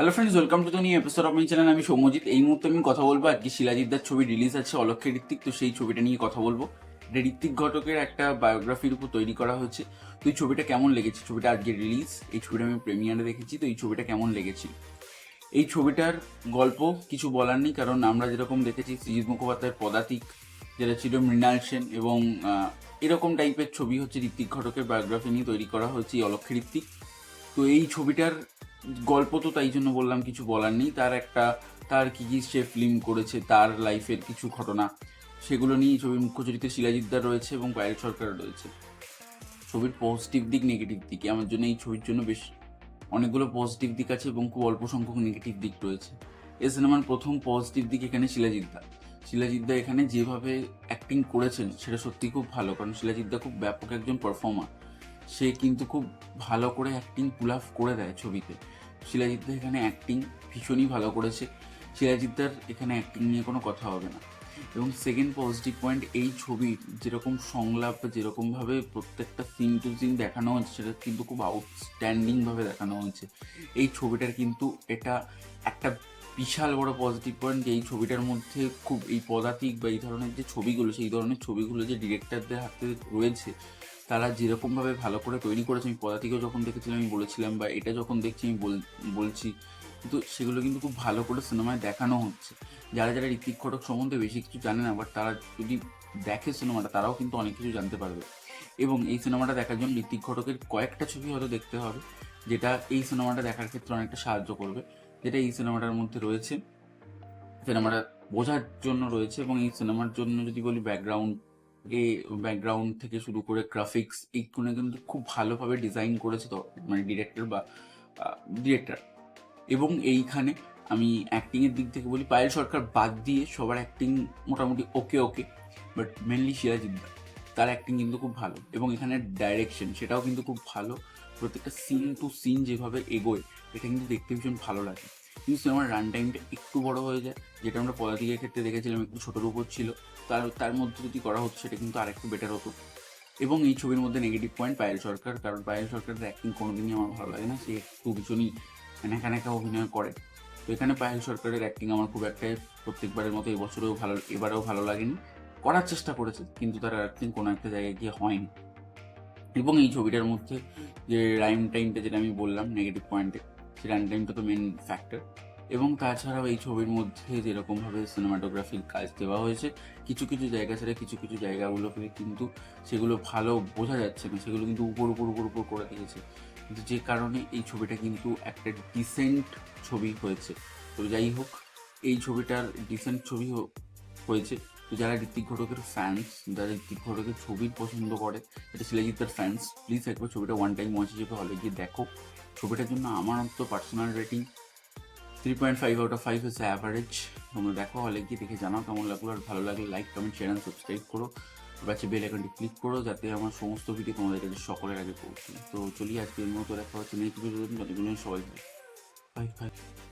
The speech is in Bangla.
Hello friends welcome to the new episode of my channel আমি সৌম্যজিৎ। এই মুহূর্তে আমি কথা বলব আজকে শিলাজিৎদার ছবি রিলিজ আছে অলক্ষে ঋত্বিক। তো সেই ছবিটা নিয়ে কথা বলব। এটা ঋত্বিক ঘটকের একটা বায়োগ্রাফির উপর তৈরি করা হয়েছে। তো এই ছবিটা কেমন লেগেছে? ছবিটা আজকে রিলিজ এই ছবিটা আমি প্রেমিয়ারে দেখেছি। তো এই ছবিটা কেমন লেগেছে? এই ছবিটার গল্প কিছু বলার নেই। কারণ আমরা যেরকম দেখেছি সৃজিৎ মুখোপাধ্যায়ের পদাতিক, যেটা ছিল মৃণাল সেন এবং এরকম টাইপের ছবি হচ্ছে ঋত্বিক ঘটকের বায়োগ্রাফি নিয়ে তৈরি করা হয়েছে এই অলক্ষে ঋত্বিক। তো এই ছবিটার গল্প তো তাই জন্য বললাম, কিছু বলার নেই। তার একটা, তার কী কী সে ফিল্ম করেছে, তার লাইফের কিছু ঘটনা, সেগুলো নিয়ে ছবির মুখ্য চরিত্রে শিলাজিদ্দার রয়েছে এবং পায়েল সরকার রয়েছে। ছবির পজিটিভ দিক নেগেটিভ দিক আমার জন্য এই ছবির জন্য বেশ অনেকগুলো পজিটিভ দিক আছে এবং খুব অল্প সংখ্যক নেগেটিভ দিক রয়েছে। এ সিনেমার প্রথম পজিটিভ দিক এখানে শিলাজিদ্দা শিলাজিদ্দা এখানে যেভাবে অ্যাক্টিং করেছেন, সেটা সত্যি খুব ভালো, কারণ শিলাজিদ্দা খুব ব্যাপক একজন পারফর্মার সে কিন্তু খুব ভালো করে অ্যাক্টিং পুল আপ করে দেয় ছবিতে। শিলাজিদ্দা এখানে অ্যাক্টিং ভীষণই ভালো করেছে। শিলাজিদ্দার এখানে অ্যাক্টিং নিয়ে কোনো কথা হবে না। এবং সেকেন্ড পজিটিভ পয়েন্ট এই ছবির যেরকম সংলাপ যেরকমভাবে প্রত্যেকটা সিন টু সিন দেখানো হয়েছে সেটা কিন্তু খুব আউটস্ট্যান্ডিংভাবে দেখানো হয়েছে এই ছবিটার কিন্তু এটা একটা বিশাল বড় পজিটিভ পয়েন্ট যে এই ছবিটার মধ্যে খুব এই পদাতিক বা এই ধরনের যে ছবিগুলো, সেই ধরনের ছবিগুলো যে ডিরেক্টরদের হাতে রয়েছে, তারা যেরকমভাবে ভালো করে তৈরি করেছে, আমি পদাতিকেও যখন দেখেছিলাম, আমি বলেছিলাম বা এটা যখন দেখছি, আমি বল- বলছি। কিন্তু সেগুলো কিন্তু খুব ভালো করে সিনেমায় দেখানো হচ্ছে। যারা যারা ঋত্বিক ঘটক সম্বন্ধে বেশি কিছু জানে না বাট তারা যদি দেখে সিনেমাটা, তারাও কিন্তু অনেক কিছু জানতে পারবে। এবং এই সিনেমাটা দেখার জন্য ঋত্বিক ঘটকের কয়েকটা ছবি হয়তো দেখতে হবে, যেটা এই সিনেমাটা দেখার ক্ষেত্রে অনেকটা সাহায্য করবে। যেটা এই সিনেমাটার মধ্যে রয়েছে সিনেমাটা বোঝার জন্য রয়েছে এবং এই সিনেমার জন্য যদি বলি ব্যাকগ্রাউন্ড এ ব্যাকগ্রাউন্ড থেকে শুরু করে গ্রাফিক্স এইগুলো কিন্তু খুব ভালোভাবে ডিজাইন করেছে তো মানে ডিরেক্টর বা ডিরেক্টর এবং এইখানে আমি অ্যাক্টিংয়ের দিক থেকে বলি, পায়েল সরকার বাদ দিয়ে সবার অ্যাক্টিং মোটামুটি ওকে ওকে বাট মেনলি সিরাজিদ্দা তার অ্যাক্টিং কিন্তু খুব ভালো এবং এখানে ডাইরেকশন সেটাও কিন্তু খুব ভালো। প্রত্যেকটা সিন টু সিন যেভাবে এগোয়, এটা কিন্তু দেখতে ভীষণ ভালো লাগে। কিন্তু সিনেমার রান টাইমটা একটু বড় হয়ে যায়, যেটা আমরা পদাতিকের ক্ষেত্রে দেখেছিলাম, একটু ছোটোর উপর ছিল। তার তার মধ্যে যদি করা হতো, সেটা কিন্তু আরেকটু বেটার হতো। এবং এই ছবির মধ্যে নেগেটিভ পয়েন্ট পায়েল সরকার, কারণ পায়েল সরকারের অ্যাক্টিং কোনোদিনই আমার ভালো লাগে না, সে একটু ভীষণই একা একা অভিনয় করে। তো এখানে পায়েল সরকারের অ্যাক্টিং আমার খুব একটা প্রত্যেকবারের মতো এবছরেও ভালো, এবারেও ভালো লাগেনি। করার চেষ্টা করেছে, কিন্তু তার অ্যাক্টিং কোনো একটা জায়গায় গিয়ে হয়নি। এবং এই ছবিটার মধ্যে যে রাইম টাইমটা যেটা আমি বললাম নেগেটিভ পয়েন্টে সেই রাইম টাইমটা তো মেন ফ্যাক্টর এবং তাছাড়াও এই ছবির মধ্যে যেরকমভাবে সিনেমাটোগ্রাফির কাজ দেওয়া হয়েছে, কিছু কিছু জায়গা ছাড়া কিছু কিছু জায়গাগুলোকে কিন্তু সেগুলো ভালো বোঝা যাচ্ছে না, সেগুলো কিন্তু উপর উপর উপর উপর করে দিয়েছে। কিন্তু যে কারণে এই ছবিটা কিন্তু একটা ডিসেন্ট ছবি হয়েছে। তো যাই হোক, এই ছবিটার ডিসেন্ট ছবি হয়েছে। তো যারা ঋত্বিক ঘটকের ফ্যান্স যারা ঋত্বিক ঘটকের ছবি পছন্দ করে, এটা শিলাজিৎদার ফ্যান্স প্লিজ একবার ছবিটা ওয়ান টাইম ওয়াচ হিসেবে হলে গিয়ে দেখো। ছবিটার জন্য আমার তো personal rating three point five out of five হচ্ছে অ্যাভারেজ তোমরা দেখো হলে গিয়ে দেখে জানাও কেমন লাগল, আর ভালো লাগলে like comment share and subscribe করো। বাচ্চা বেল আইকনটি ক্লিক করো, যাতে আমার সমস্ত ভিডিও তোমাদের কাছে সকলের আগে পৌঁছে। তো চলি আজকে এর মতো, দেখা হচ্ছে নেক্সট ভিডিও সবাই বাই বাই